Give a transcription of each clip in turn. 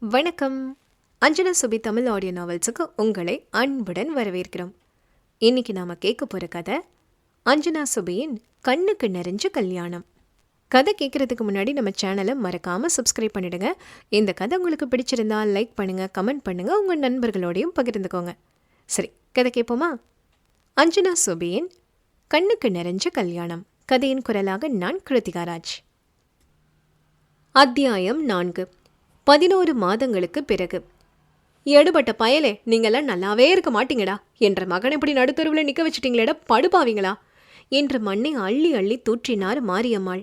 வணக்கம். அஞ்சனா சுபி தமிழ் ஆடியோ நாவல்ஸுக்கு உங்களை அன்புடன் வரவேற்கிறோம். இன்னைக்கு நாம கேட்க போற கதை அஞ்சனா சுபியின் கண்ணுக்கு நிறைஞ்ச கல்யாணம். கதை கேட்கறதுக்கு முன்னாடி நம்ம சேனலை மறக்காம சப்ஸ்கிரைப் பண்ணிடுங்க. இந்த கதை உங்களுக்கு பிடிச்சிருந்தா லைக் பண்ணுங்க கமெண்ட் பண்ணுங்க உங்கள் நண்பர்களோடையும் பகிர்ந்துக்கோங்க. சரி கதை கேட்போமா? அஞ்சனா சுபியின் கண்ணுக்கு நிறைஞ்ச கல்யாணம். கதையின் குரலாக நான் கிருத்திகாராஜ் அத்தியாயம் நான்கு. பதினோரு மாதங்களுக்கு பிறகு. எடுபட்ட பயலே நீங்களாம் நல்லாவே இருக்க மாட்டீங்கடா. என்ற மகன் இப்படி நடுத்தருவில் நிற்க வச்சிட்டீங்களேடா படுபாவீங்களா? என்று மண்ணை அள்ளி அள்ளி தூற்றினார் மாரியம்மாள்.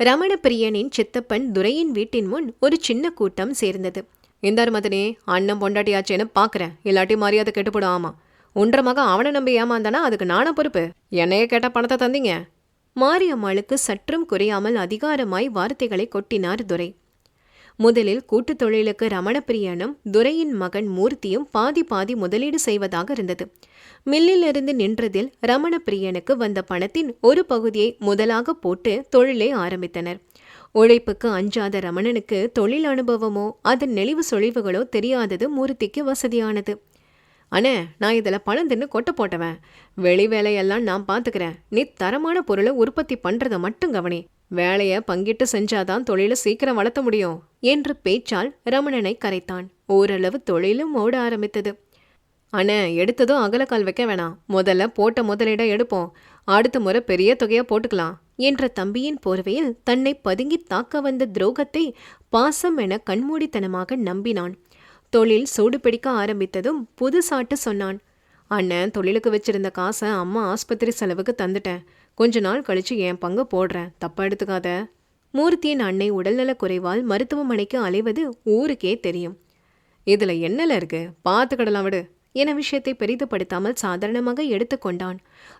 ரமணப்பிரியனின் சித்தப்பன் துரையின் வீட்டின் முன் ஒரு சின்ன கூட்டம் சேர்ந்தது. இந்தார் மதனே அண்ணன் பொண்டாட்டியாச்சேன்னு பார்க்குறேன் இல்லாட்டி மரியாதை கெட்டுப்படும் ஆமா. உன்ற மகன் அவனை நம்பி ஏமாந்தானா? அதுக்கு நானா பொறுப்பு? என்னையே கேட்ட பணத்தை தந்தீங்க? மாரியம்மாளுக்கு சற்றும் குறையாமல் அதிகாரமாய் வார்த்தைகளை கொட்டினார் துரை. முதலில் கூட்டுத் தொழிலுக்கு ரமணப்பிரியனும் துரையின் மகன் மூர்த்தியும் பாதி பாதி முதலீடு செய்வதாக இருந்தது. மில்லிலிருந்து நின்றதில் ரமணப்பிரியனுக்கு வந்த பணத்தின் ஒரு பகுதியை முதலாக போட்டு தொழிலை ஆரம்பித்தனர். உழைப்புக்கு அஞ்சாத ரமணனுக்கு தொழில் அனுபவமோ அதன் நெளிவு சொழிவுகளோ தெரியாதது மூர்த்திக்கு வசதியானது. அண்ணே நான் இதில் பணம் தின்னு கொட்ட போட்டவன். வெளி வேலையெல்லாம் நான் பார்த்துக்கிறேன் நீ தரமான பொருளை உற்பத்தி பண்ணுறதை மட்டும் கவனி. வேலையை பங்கிட்டு செஞ்சாதான் தொழிலை சீக்கிரம் வளர்த்த முடியும் என்று பேச்சால் ரமணனை கரைத்தான். ஓரளவு தொழிலும் ஓட ஆரம்பித்தது. அண்ணே எடுத்ததும் அகலக்கால் வைக்க வேணாம். முதல்ல போட்ட முதலீட எடுப்போம். அடுத்த முறை பெரிய தொகையா போட்டுக்கலாம் என்ற தம்பியின் போர்வையில் தன்னை பதுங்கி தாக்க வந்த துரோகத்தை பாசம் என கண்மூடித்தனமாக நம்பினான். தொழில் சூடு பிடிக்க ஆரம்பித்ததும் புதுசாட்டு சொன்னான். அண்ணன் தொழிலுக்கு வச்சிருந்த காசை அம்மா ஆஸ்பத்திரி செலவுக்கு தந்துட்டேன். கொஞ்ச நாள் கழிச்சு என் பங்கு போடுறேன். தப்பா எடுத்துக்காத. மூர்த்தியின் அன்னை உடல்நலக் குறைவால் மருத்துவமனைக்கு அலைவது ஊருக்கே தெரியும். இதுல என்னல இருக்கு? பார்த்துக்கிடலாம் விடு. என விஷயத்தை பெரிதுபடுத்தாமல் சாதாரணமாக எடுத்துக்கொண்டான்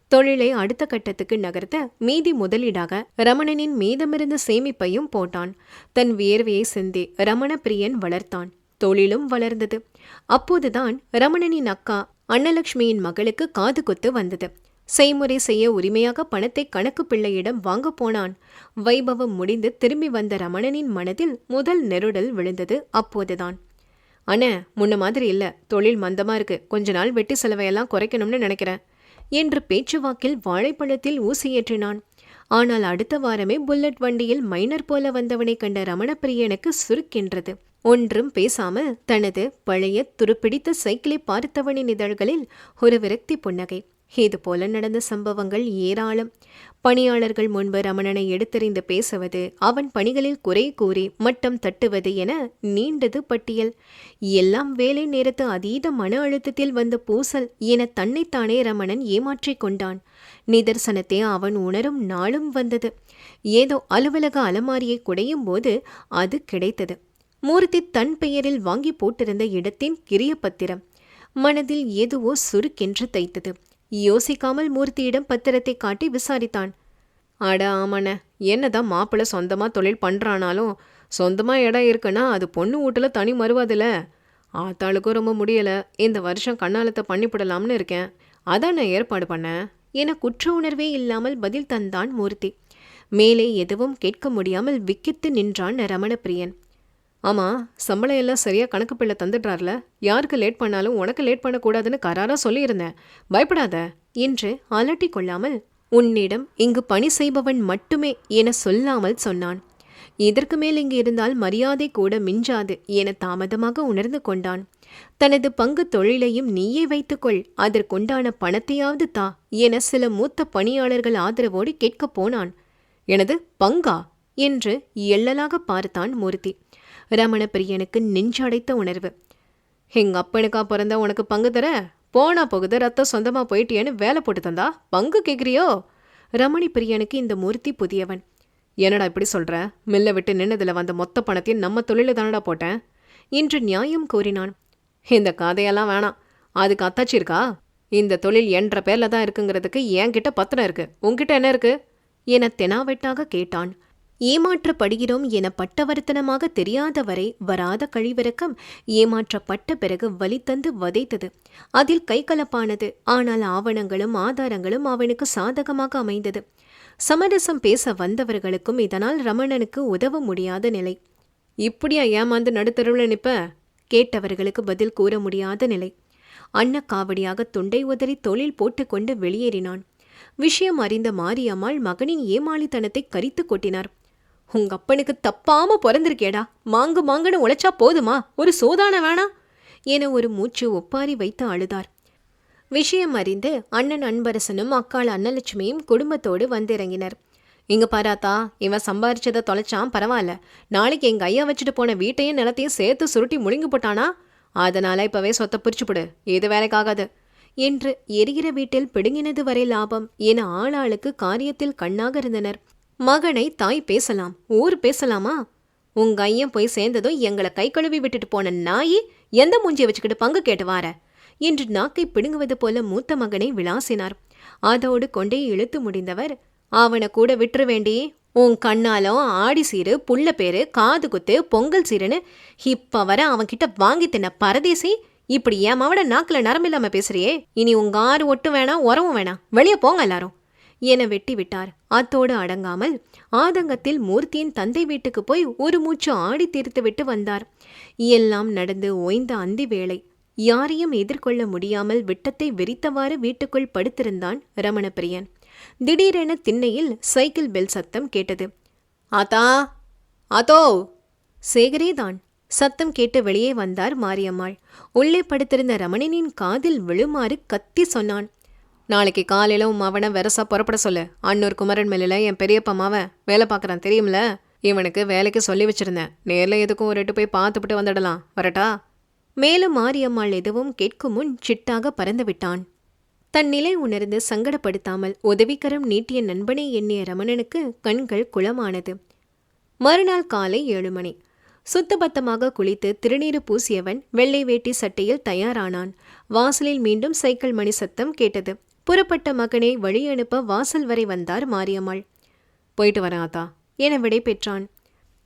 தொழிலை அடுத்த கட்டத்துக்கு நகர்த்த மீதி முதலீடாக ரமணனின் மீதமிருந்த சேமிப்பையும் போட்டான். தன் வியர்வையை சிந்தி ரமண பிரியன் வளர்த்தான். தொழிலும் வளர்ந்தது. அப்போதுதான் ரமணனின் அக்கா அன்னலட்சுமியின் மகளுக்கு காது குத்து வந்தது. செய்முறை செய்ய உரிமையாக பணத்தை கணக்கு பிள்ளையிடம் வாங்க போனான். வைபவம் முடிந்து திரும்பி வந்த ரமணனின் மனதில் முதல் நெருடல் விழுந்தது. அப்போதுதான் அண்ணே முன்ன மாதிரி இல்ல. தொழில் மந்தமா இருக்கு. கொஞ்ச நாள் வெட்டி செலவையெல்லாம் குறைக்கணும்னு நினைக்கிறேன். என்று பேச்சுவாக்கில் வாழைப்பழத்தில் ஊசி ஏற்றினான் ஆனால் அடுத்த வாரமே புல்லட் வண்டியில் மைனர் போல வந்தவனை கண்ட ரமணப்பிரியனுக்கு சுருக்கின்றது. ஒன்றும் பேசாமல் தனது பழைய துருப்பிடித்த சைக்கிளை பார்த்தவனின் இதழ்களில் ஒரு விரக்தி புன்னகை. இது போல நடந்த சம்பவங்கள் ஏராளம். பணியாளர்கள் முன்பு ரமணனை எடுத்தறிந்து பேசுவது அவன் பணிகளில் குறை கூறி மட்டம் தட்டுவது என நீண்டது பட்டியல். எல்லாம் வேலை நேரத்து அதீத மன அழுத்தத்தில் வந்த பூசல் என தன்னைத்தானே ரமணன் ஏமாற்றிக் கொண்டான். நிதர்சனத்தை அவன் உணரும் நாளும் வந்தது. ஏதோ அலுவலக அலமாரியை குடையும் போது அது கிடைத்தது. மூர்த்தி தன் பெயரில் வாங்கி போட்டிருந்த இடத்தின் கிரிய பத்திரம். மனதில் எதுவோ சுருக்கென்று தைத்தது. யோசிக்காமல் மூர்த்தியிடம் பத்திரத்தை காட்டி விசாரித்தான். அட ஆமாண்ண என்னதான் மாப்பிள்ளை சொந்தமாக தொழில் பண்ணுறானாலும் சொந்தமாக இடம் இருக்குன்னா அது பொண்ணு வீட்டில் தனி மறுவாதில்ல ஆத்தாளுக்கும் ரொம்ப முடியலை. இந்த வருஷம் கண்ணாலத்தை பண்ணிவிடலாம்னு இருக்கேன். அதான் நான் ஏற்பாடு பண்ணேன் என குற்ற உணர்வே இல்லாமல் பதில் தந்தான் மூர்த்தி. மேலே எதுவும் கேட்க முடியாமல் விக்கித்து நின்றான் ரமணப்பிரியன். ஆமாம் சம்பளம் எல்லாம் சரியாக கணக்கு பிள்ளை தந்துடுறார்ல. யாருக்கு லேட் பண்ணாலும் உனக்கு லேட் பண்ணக்கூடாதுன்னு கராராக சொல்லியிருந்தேன். பயப்படாத என்று அலட்டி கொள்ளாமல் உன்னிடம் இங்கு பணி செய்பவன் மட்டுமே என சொல்லாமல் சொன்னான். இதற்கு மேல் இங்கு இருந்தால் மரியாதை கூட மிஞ்சாது என தாமதமாக உணர்ந்து கொண்டான். தனது பங்கு தொழிலையும் நீயே வைத்துக்கொள் அதற்குண்டான பணத்தையாவது தா என சில மூத்த பணியாளர்கள் ஆதரவோடு கேட்கப் போனான். எனது பங்கா? என்று எள்ளலாக பார்த்தான் மூர்த்தி. ரமண பிரியனுக்கு நெஞ்சடைத்த உணர்வு. எங்க அப்பனுக்கா பிறந்த உனக்கு பங்கு தர? போனா போகுது ரத்தம் சொந்தமா போயிட்டியேன்னு வேலை போட்டு தந்தா? பங்கு கேட்குறியோ ரமணி பிரியனுக்கு இந்த மூர்த்தி புதியவன். என்னடா இப்படி சொல்ற? மில்ல விட்டு நின்னதில் வந்த மொத்த பணத்தையும் நம்ம தொழில தானடா போட்டேன்? இன்று நியாயம் கூறினான். இந்த கதையெல்லாம் வேணாம். அதுக்கு அத்தாச்சி இருக்கா? இந்த தொழில் என்ற பேர்ல தான் இருக்குங்கிறதுக்கு என்கிட்ட பத்திரம் இருக்கு. உன்கிட்ட என்ன இருக்கு? என தெனாவெட்டாக கேட்டான். ஏமாற்றப்படுகிறோம் என பட்டவர்த்தனமாக தெரியாதவரை வராத கழிவிறக்கம் ஏமாற்றப்பட்ட பிறகு வலி தந்து வதைத்தது. அதில் கைகலப்பானது ஆனால் ஆவணங்களும் ஆதாரங்களும் அவனுக்கு சாதகமாக அமைந்தது. சமரசம் பேச வந்தவர்களுக்கும் இதனால் ரமணனுக்கு உதவ முடியாத நிலை. இப்படியா ஏமாந்து நடுத்தருவில் நிப்ப? கேட்டவர்களுக்கு பதில் கூற முடியாத நிலை. அன்னக்காவடியாக தொண்டை உதறி தொழில் போட்டுக்கொண்டு வெளியேறினான். விஷயம் அறிந்த மாரியம்மாள் மகனின் ஏமாளித்தனத்தை கரித்து கொட்டினார். உங்க அப்பனுக்கு தப்பாம பிறந்திருக்கேடா. மாங்கு மாங்குன்னு உழைச்சா போதுமா? ஒரு சோதான வேணா? என ஒரு மூச்சு ஒப்பாரி வைத்து அழுதார். விஷயம் அறிந்து அண்ணன் அன்பரசனும் அக்காள் அன்னலட்சுமியும் குடும்பத்தோடு வந்திறங்கினர். இங்க பாராத்தா இவன் சம்பாரிச்சதை தொலைச்சான் பரவாயில்ல. நாளைக்கு எங்க ஐயா வச்சுட்டு போன வீட்டையும் நிலத்தையும் சேர்த்து சுருட்டி முழுங்கி போட்டானா? அதனால இப்பவே சொத்தை பிரிச்சு எது வேலைக்காகாது. என்று எரிகிற வீட்டில் பிடுங்கினது வரை லாபம் என ஆளாளுக்கு காரியத்தில் கண்ணாக இருந்தனர். மகனை தாய் பேசலாம் ஊர் பேசலாமா? உங்க ஐயன் போய் சேர்ந்ததும் எங்களை கை கழுவி விட்டுட்டு போன நாயி எந்த மூஞ்சியை வச்சுக்கிட்டு பங்கு கேட்டு வார? என்று நாக்கை பிடுங்குவது போல மூத்த மகனை விளாசினார். அதோடு கொண்டே இழுத்து முடிந்தவர் அவனை கூட விட்டுற வேண்டி உன் கண்ணாலும் ஆடி சீரு புள்ள பேரு காது குத்து பொங்கல் சீருன்னு இப்ப வர அவன்கிட்ட வாங்கி தின்ன பரதேசி இப்படி என் மாவட நாக்கில் நரம்பில்லாம பேசுறியே? இனி உங்க ஆறு ஒட்டும் வேணாம் உரமும் வேணாம். வெளியே போங்க எல்லாரும். என வெட்டி விட்டார் அத்தோடு அடங்காமல் ஆதங்கத்தில் மூர்த்தியின் தந்தை வீட்டுக்கு போய் ஒரு மூச்சு ஆடி தீர்த்துவிட்டு வந்தார். எல்லாம் நடந்து ஓய்ந்த அந்தி வேளை. யாரையும் எதிர்கொள்ள முடியாமல் விட்டத்தை வெறித்தவாறு வீட்டுக்குள் படுத்திருந்தான் ரமணப்பிரியன். திடீரென திண்ணையில் சைக்கிள் பெல் சத்தம் கேட்டது. ஆத்தா! ஆத்தோ! சேகரேதான்! சத்தம் கேட்டு வெளியே வந்தார் மாரியம்மாள். உள்ளே படுத்திருந்த ரமணனின் காதில் விழுமாறு கத்தி சொன்னான். நாளைக்கு காலையில உன் மவனை வெரசா புறப்பட சொல்லு. அன்னூர் குமரன் மேலில் என் பெரியப்பா மாவன் வேலை பார்க்குறான் தெரியும்ல? இவனுக்கு வேலைக்கு சொல்லி வச்சிருந்தேன். நேரில் எதுக்கும் ஒரு எட்டு போய் பார்த்துப்பிட்டு வந்துடலாம். வரட்டா? மேலும் மாரியம்மாள் எதுவும் கேட்கும் முன் சிட்டாக பறந்து விட்டான். தன் நிலை உணர்ந்து சங்கடப்படுத்தாமல் உதவிக்கரம் நீட்டிய நண்பனை எண்ணிய ரமணனுக்கு கண்கள் குளமானது. மறுநாள் காலை ஏழு மணி. சுத்தபத்தமாக குளித்து திருநீறு பூசியவன் வெள்ளை வேட்டி சட்டையில் தயாரானான். வாசலில் மீண்டும் சைக்கிள் மணி சத்தம் கேட்டது. புறப்பட்ட மகனை வழி அனுப்ப வாசல் வரை வந்தார் மாரியம்மாள். போயிட்டு வரேன் ஆத்தா என விடை பெற்றான்.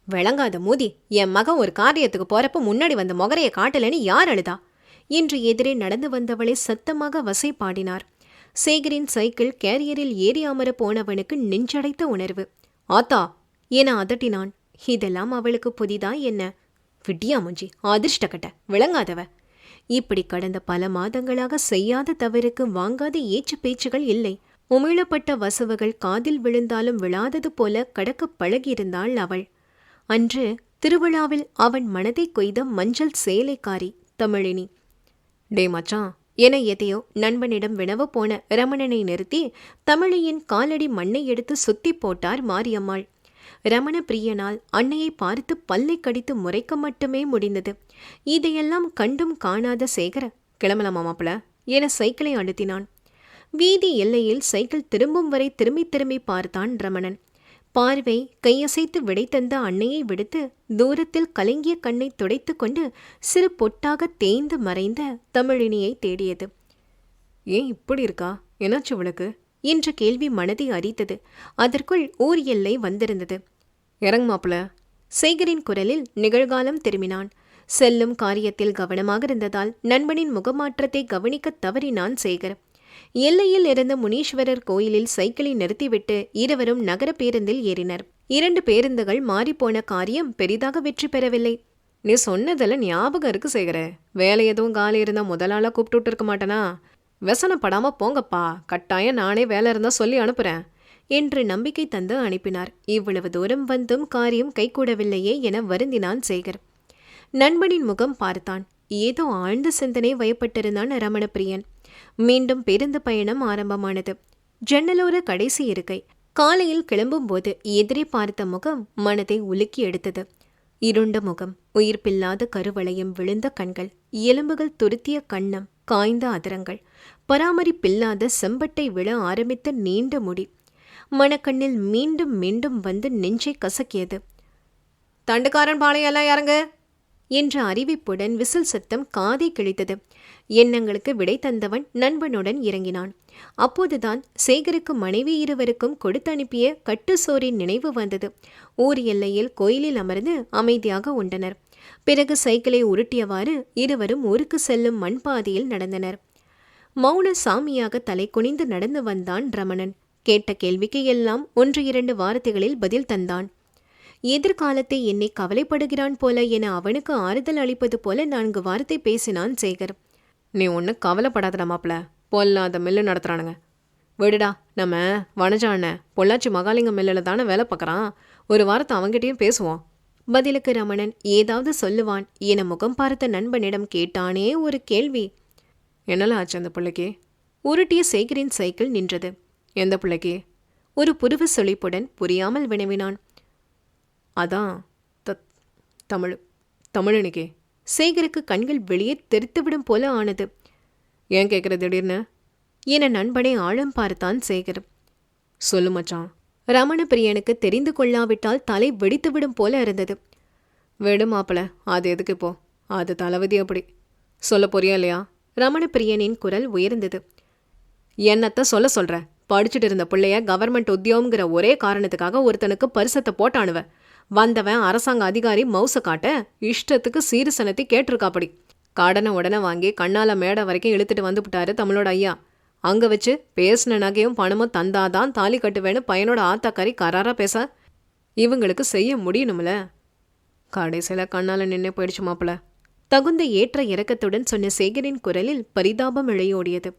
விளங்காத மூதி என் மகன் ஒரு காரியத்துக்கு போறப்ப முன்னாடி வந்த மொகரையை காட்டலன்னு யார் அழுதா? இன்று எதிரே நடந்து வந்தவளை சத்தமாக வசை பாடினார் சேகரின் சைக்கிள் கேரியரில் ஏறி அமர போனவனுக்கு நெஞ்சடைத்த உணர்வு. ஆத்தா என அதட்டினான். இதெல்லாம் அவளுக்கு புதிதா என்ன? விட்டியா முஞ்சி அதிர்ஷ்டக்கட்ட விளங்காதவ. இப்படி கடந்த பல மாதங்களாக செய்யாத தவறுக்கு வாங்காத ஏச்சு பேச்சுகள் இல்லை. உமிழப்பட்ட வசவுகள் காதில் விழுந்தாலும் விழாதது போல கடக்க பழகியிருந்தாள் அவள். அன்று திருவிழாவில் அவன் மனதை கொய்த மஞ்சள் சேலைக்காரி தமிழினி. டே மச்சான் என எதையோ நண்பனிடம் வினவ போன ரமணனை நிறுத்தி தமிழியின் காலடி மண்ணை எடுத்து சுத்தி போட்டார் மாரியம்மாள். ரமண பிரியனால் அன்னையை பார்த்து பல்லை கடித்து முறைக்க மட்டுமே முடிந்தது. இதையெல்லாம் கண்டும் காணாத சேகர கிளம்பலாமா மாப்பிள என சைக்கிளை அழுத்தினான். வீதி எல்லையில் சைக்கிள் திரும்பும் வரை திரும்பி திரும்பி பார்த்தான் ரமணன். பார்வை கையசைத்து விடை தந்த அன்னையை விடுத்து தூரத்தில் கலங்கிய கண்ணை துடைத்து கொண்டு சிறு பொட்டாக தேய்ந்து மறைந்த தமிழினியை தேடியது. ஏன் இப்படி இருக்கா? என்னாச்சு இவளுக்கு என்ற கேள்வி மனதை அரித்தது. அதற்குள் ஊர் எல்லை வந்திருந்தது. இறங் மாப்பிள சேகரின் குரலில் நிகழ்காலம் திரும்பினான். செல்லும் காரியத்தில் கவனமாக இருந்ததால் நண்பனின் முகமாற்றத்தை கவனிக்க தவறினான் சேகர். எல்லையில் இருந்த முனீஸ்வரர் கோயிலில் சைக்கிளை நிறுத்திவிட்டு இருவரும் நகர பேருந்தில் ஏறினர். இரண்டு பேருந்துகள் மாறிப்போன காரியம் பெரிதாக வெற்றி பெறவில்லை. நீ சொன்னதெல்லாம் ஞாபகம் இருக்கு சேகர. வேலை எதுவும் காலி இருந்தா முதலாளா கூப்பிட்டு இருக்க மாட்டேனா? व्यசனப்படாம போங்கப்பா. கட்டாயம் நானே வேலை இருந்தா சொல்லி அனுப்புறேன். என்று நம்பிக்கை தந்து அனுப்பினார். இவ்வளவு தூரம் வந்தும் காரியம் கைகூடவில்லையே என வருந்தினான் சேகர். நண்பனின் முகம் பார்த்தான். ஏதோ ஆழ்ந்த சிந்தனை வயப்பட்டிருந்தான் ரமணப்பிரியன். மீண்டும் பேருந்து பயணம் ஆரம்பமானது. ஜன்னலோர கடைசி இருக்கை காலையில் கிளம்பும்போது எதிரே பார்த்த முகம் மனதை உலுக்கி எடுத்தது. இருண்ட முகம் உயிர்ப்பில்லாத கருவளையம் விழுந்த கண்கள் எலும்புகள் துருத்திய கண்ணம் காய்ந்த அதரங்கள். பராமரிப்பில்லாத செம்பட்டை விழ ஆரம்பித்த நீண்ட முடி. மணக்கண்ணில் மீண்டும் மீண்டும் வந்து நெஞ்சை கசக்கியது. தண்டுக்காரன் பாளையெல்லாம் இறங்கு என்ற அறிவிப்புடன் விசில் சத்தம் காதை கிழித்தது. எண்ணங்களுக்கு விடை தந்தவன் நண்பனுடன் இறங்கினான். அப்போதுதான் சேகருக்கு மனைவி இருவருக்கும் கொடுத்தனுப்பிய அனுப்பிய சோரின் நினைவு வந்தது. ஊர் எல்லையில் கோயிலில் அமர்ந்து அமைதியாக உண்டனர். பிறகு சைக்கிளை உருட்டியவாறு இருவரும் ஊருக்கு செல்லும் மண்பாதையில் நடந்தனர். மௌன சாமியாக தலை குனிந்து நடந்து வந்தான் ரமணன். கேட்ட கேள்விக்கு எல்லாம் ஒன்று இரண்டு வார்த்தைகளில் பதில் தந்தான். எதிர்காலத்தை என்னை கவலைப்படுகிறான் போல என அவனுக்கு ஆறுதல் அளிப்பது போல நான்கு வார்த்தை பேசினான் சேகர். நீ ஒன்று கவலைப்படாதடா மாப்பிள. பொல்லாத மில்லு நடத்துறானுங்க. விடுடா நம்ம வனஜாண்ண பொள்ளாச்சி மகாலிங்கம் மில்லில் தானே வேலை பார்க்குறான். ஒரு வாரத்தை அவன்கிட்டயும் பேசுவோம். பதிலுக்கு ரமணன் ஏதாவது சொல்லுவான் என முகம் பார்த்த நண்பனிடம் கேட்டானே ஒரு கேள்வி. என்னல ஆச்சு அந்த பிள்ளைக்கு? உருட்டிய சேகரின் சைக்கிள் நின்றது. எந்த பிள்ளைக்கு? ஒரு புருவ சொலிப்புடன் புரியாமல் வினவினான். அதான் தத் தமிழ் தமிழனுக்கே. சேகருக்கு கண்கள் வெளியே தெரித்துவிடும் போல ஆனது. ஏன் கேட்குற திடீர்னு? என நண்பனை ஆழம் பார்த்தான் சேகர். சொல்லு மச்சான் ரமணப்பிரியனுக்கு தெரிந்து கொள்ளாவிட்டால் தலை வெடித்துவிடும் போல இருந்தது. விடு மாப்பிள அது எதுக்கு இப்போ? அது தளபதி அப்படி. சொல்ல போறியா இல்லையா? ரமணப்பிரியனின் குரல் உயர்ந்தது. என்னத்த சொல்ல சொல்ற? படிச்சுட்டு இருந்த பிள்ளைய கவர்மெண்ட் உத்தியோகங்கிற ஒரே காரணத்துக்காக ஒருத்தனுக்கு பரிசத்தை போட்டானுவ. வந்தவன் அரசாங்க அதிகாரி மவுச காட்ட இஷ்டத்துக்கு சீரசனத்தை கேட்டிருக்காப்படி. கடனை உடனே வாங்கி கண்ணால மேடை வரைக்கும் இழுத்துட்டு வந்துவிட்டாரு தமிழோட ஐயா. அங்கே வச்சு பேசின நகையும் பணமும் தந்தாதான் தாலி கட்டுவேன்னு பையனோட ஆத்தாக்காரி கராராக பேச. இவங்களுக்கு செய்ய முடியணும்ல? கடைசியில் கண்ணால் நின்று போயிடுச்சு மாப்பிள தகுந்த ஏற்ற இறக்கத்துடன் சொன்ன சேகரின் குரலில் பரிதாபம் இழையோடியது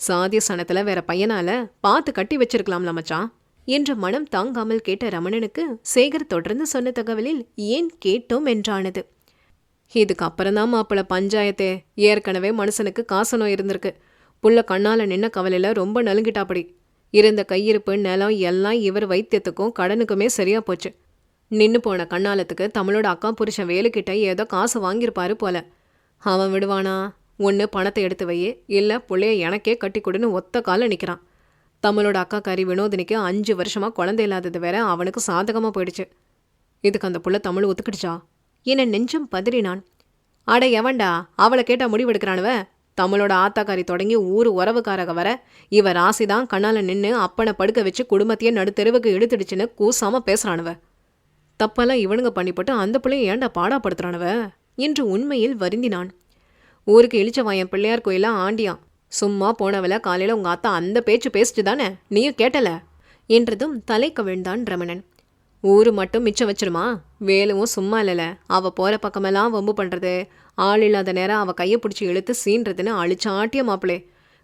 சாதிய சனத்தில் வேற பையனால பார்த்து கட்டி வச்சிருக்கலாம்ல மச்சான்? என்று மனம் தாங்காமல் கேட்ட ரமணனுக்கு சேகர் தொடர்ந்து சொன்ன தகவலில் ஏன் கேட்டோம் என்றானது. இதுக்கு அப்புறம்தான் மாப்பிள பஞ்சாயத்தே. ஏற்கனவே மனுஷனுக்கு காசு நோய் இருந்திருக்கு. புள்ள கண்ணால நின்ன கவலையில் ரொம்ப நலுங்கிட்டாப்படி. இருந்த கையிருப்பு நிலம் எல்லாம் இவர் வைத்தியத்துக்கும் கடனுக்குமே சரியா போச்சு. நின்று போன கண்ணாலத்துக்கு தமிழோட அக்கா புருஷன் வேலுக்கிட்ட ஏதோ காசு வாங்கியிருப்பாரு போல. அவன் விடுவானா? ஒன்று பணத்தை எடுத்து வையே இல்லை புள்ளைய எனக்கே கட்டி கொடுன்னு ஒத்த கால நிற்கிறான் தமிழோட அக்கா கறி வினோதினிக்கு அஞ்சு வருஷமா குழந்தை இல்லாதது வேற அவனுக்கு சாதகமாக போயிடுச்சு. இதுக்கு அந்த புள்ள தமிழ் ஒத்துக்கிடுச்சா? என நெஞ்சம் பதறினான். அட எவன்டா? அவளை கேட்டால் முடிவெடுக்கிறானுவ? தமிழோட ஆத்தாக்காரி தொடங்கி ஊர் உறவுக்காரக வர இவ ராசிதான் கண்ணால நின்று அப்பனை படுக்க வச்சு குடும்பத்தையே நடுத்தெருவுக்கு இழுத்துடுச்சுன்னு கூசாம பேசுறானுவ. தப்பெல்லாம் இவனுங்க பண்ணிப்பட்டு அந்த பிள்ளைய ஏன்டா பாடாப்படுத்துறானுவ? என்று உண்மையில் வருந்தினான். ஊருக்கு இளிச்சவாயன் பிள்ளையார் கோயிலா ஆண்டியான். சும்மா போனவள காலையில உங்க அத்தா அந்த பேச்சு பேசிட்டு தானே நீயும் கேட்டல? என்றதும் தலை கவிழ்ந்தான் ரமணன். ஊரு மட்டும் மிச்சம் வச்சிருமா? வேலுவும் சும்மா இல்லைல. அவள் போகிற பக்கமெல்லாம் வம்பு பண்ணுறது ஆள் இல்லாத நேரம் அவள் கையை பிடிச்சி இழுத்து சீன்றதுன்னு அழிச்சாட்டிய மாப்பிளே.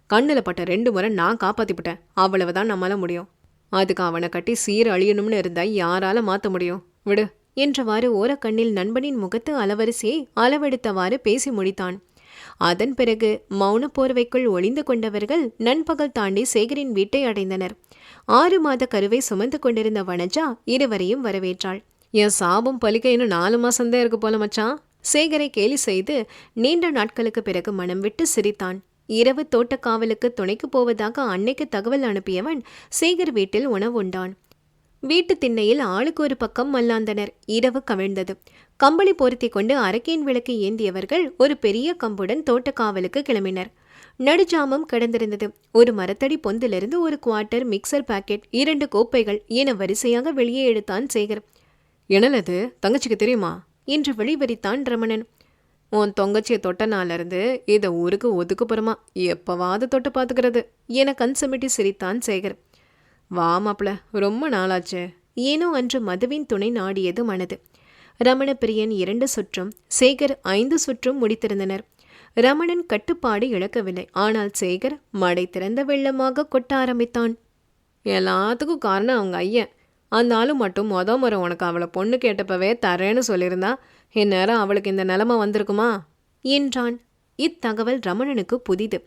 கண்ணில் பட்ட ரெண்டு முறை நான் காப்பாத்திவிட்டேன் அவ்வளவுதான் நம்மளால் முடியும். அதுக்கு அவனை கட்டி சீர் அழியணும்னு இருந்தால் யாரால மாற்ற முடியும்? விடு. என்றவாறு ஓரக்கண்ணில் நண்பனின் முகத்து அளவரிசையை அளவெடுத்தவாறு பேசி முடித்தான். அதன் பிறகு மௌன போர்வைக்குள் ஒளிந்து கொண்டவர்கள் நண்பகல் தாண்டி சேகரின் வீட்டை அடைந்தனர். ஆறு மாத கருவை சுமந்து கொண்டிருந்த வனஜா இருவரையும் வரவேற்றாள். என் சாபம் பலிக்க இன்னும் நாலு மாசம்தான் இருக்கு போல மச்சான். சேகரை கேலி செய்து நீண்ட நாட்களுக்கு பிறகு மனம் விட்டு சிரித்தான். இரவு தோட்டக்காவலுக்கு துணைக்கு போவதாக அன்னைக்கு தகவல் அனுப்பியவன் சேகர் வீட்டில் உணவுண்டான் வீட்டு திண்ணையில் ஆளுக்கு ஒரு பக்கம் மல்லாந்தனர். இரவு கவிழ்ந்தது. கம்பளி பொருத்தி கொண்டு அரக்கேன் விளக்கு ஏந்தியவர்கள் ஒரு பெரிய கம்புடன் தோட்டக்காவலுக்கு கிளம்பினர். நடுஜாமம் கிடந்திருந்தது. ஒரு மரத்தடி பொந்திலிருந்து ஒரு குவார்ட்டர் மிக்சர் பாக்கெட் இரண்டு கோப்பைகள் என வரிசையாக வெளியே எடுத்தான் சேகர். எனலது தங்கச்சிக்கு தெரியுமா? என்று வெளிவரித்தான் ரமணன். உன் தொங்கச்சியை தொட்டனாலிருந்து இதை ஊருக்கு ஒதுக்குப்புறமா எப்பவாவது தொட்டு பார்த்துக்கிறது என கண் சுமிட்டி சிரித்தான் சேகர். வா மாப்பிள ரொம்ப நாளாச்சு. ஏனோ அன்று மதுவின் துணை நாடியது மனது. ரமணப்பிரியன் இரண்டு சுற்றும் சேகர் ஐந்து சுற்றும் முடித்திருந்தனர். ரமணன் கட்டுப்பாடு இழக்கவில்லை. ஆனால் சேகர் மடை திறந்த வெள்ளமாக கொட்ட ஆரம்பித்தான். எல்லாத்துக்கும் காரணம் அவங்க ஐயன். அந்த ஆளு மட்டும் மொத முறை உனக்கு அவளை பொண்ணு கேட்டப்பவே தரேன்னு சொல்லியிருந்தா இந்நேரம் அவளுக்கு இந்த நிலமை வந்திருக்குமா? என்றான். இத்தகவல் ரமணனுக்கு புதிது.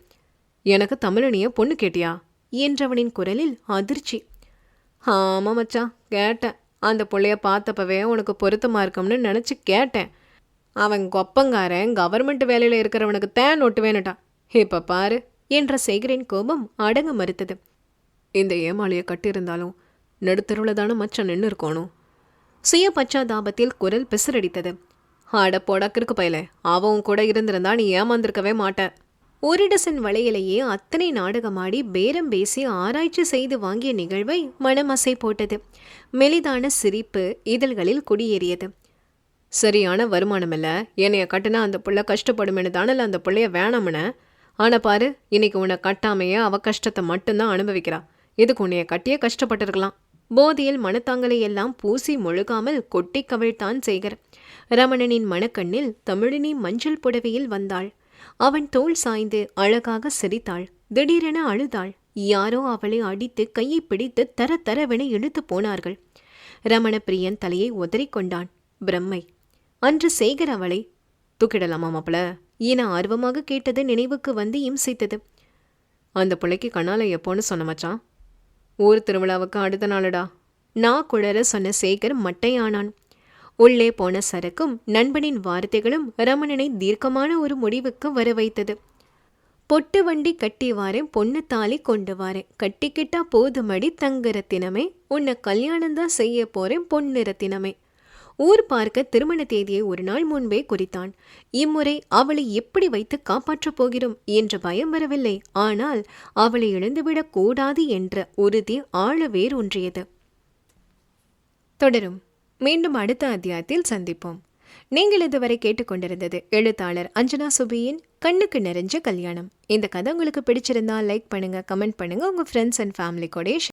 எனக்கு தமிழனிய பொண்ணு கேட்டியா? என்றவனின் குரலில் அதிர்ச்சி. ஆமா மச்சான் கேட்டேன். அந்த பிள்ளைய பார்த்தப்பவே உனக்கு பொருத்தமாக இருக்கும்னு நினச்சி கேட்டேன். அவன் கொப்பங்காரன் கவர்மெண்ட் வேலையில் இருக்கிறவனுக்கு தேன் ஒட்டு ஒட்டுவேனுட்டான் இப்போ பாரு என்ற சேகரின் கோபம் அடங்க மறுத்தது. இந்த ஏமாளியை கட்டியிருந்தாலும் நடுத்தருவில் தானே மச்சான் நின்று இருக்கணும் சுய பச்சாதாபத்தில் குரல் பிசிறடித்தது. போடா போடக்கிற்கு பயல அவன் கூட இருந்திருந்தா நீ ஏமாந்திருக்கவே மாட்ட. ஒரு டசன் வளையலையே அத்தனை நாடகமாடி பேரம் பேசி ஆராய்ச்சி செய்து வாங்கிய நிகழ்வை மனமசை போட்டது. மெலிதான சிரிப்பு இதழ்களில் குடியேறியது. சரியான வருமானம் இல்லை என்னைய கட்டினா அந்த புள்ள கஷ்டப்படுமென்னு தானல அந்த புள்ளைய வேணாமன? ஆனால் பாரு இன்னைக்கு உன்னை கட்டாமையே அவ கஷ்டத்தை மட்டும்தான் அனுபவிக்கிறா. இதுக்கு உன்னைய கட்டியே கஷ்டப்பட்டிருக்கலாம். போதியில் மனத்தாங்களை எல்லாம் பூசி முழுகாமல் கொட்டி கவிழ்த்தான் சேகர். ரமணனின் மணக்கண்ணில் தமிழினி மஞ்சள் புடவையில் வந்தாள். அவன் தோள் சாய்ந்து அழகாக சிரித்தாள். திடீரென அழுதாள். யாரோ அவளை அடித்து கையை பிடித்து தர தரவென இழுத்து போனார்கள். ரமணப்பிரியன் தலையை உதறிக்கொண்டான் பிரம்மை அன்று சேகர் அவளை தூக்கிடலாமா மாப்பிள? என ஆர்வமாக கேட்டது நினைவுக்கு வந்து இம்சித்தது. அந்த பிள்ளைக்கு கண்ணால எப்போன்னு சொன்ன மச்சான். ஊர் திருவிழாவுக்கு அடுத்த நாளுடா. நான் குழற சொன்ன சேகர் மட்டையானான். உள்ளே போன சரக்கும் நண்பனின் வார்த்தைகளும் ரமணனை தீர்க்கமான ஒரு முடிவுக்கு வர வைத்தது. பொட்டு வண்டி கட்டி வாரேன் பொண்ணு தாலி கொண்டு வாரேன் கட்டிக்கிட்டா போதுமடி தங்க ரத்தினமே உன்னை கல்யாணம் தான் செய்ய போறேன் பொண்ணு ரத்தினமே ஊர் பார்க்க திருமண தேதியை ஒரு நாள் முன்பே குறித்தான். இம்முறை அவளை எப்படி வைத்து காப்பாற்றப் போகிறோம் என்ற பயம் வரவில்லை. ஆனால் அவளை இழந்துவிடக் கூடாது என்ற உறுதி ஆழ வேரூன்றியது தொடரும். மீண்டும் அடுத்த அத்தியாயத்தில் சந்திப்போம். நீங்கள் இதுவரை கேட்டுக்கொண்டிருந்தது எழுத்தாளர் அஞ்சனா சுபியின் கண்ணுக்கு நிறைஞ்ச கல்யாணம். இந்த கதை உங்களுக்கு பிடிச்சிருந்தா லைக் பண்ணுங்க கமெண்ட் பண்ணுங்க. உங்க ஃப்ரெண்ட்ஸ் அண்ட் ஃபேமிலி கூட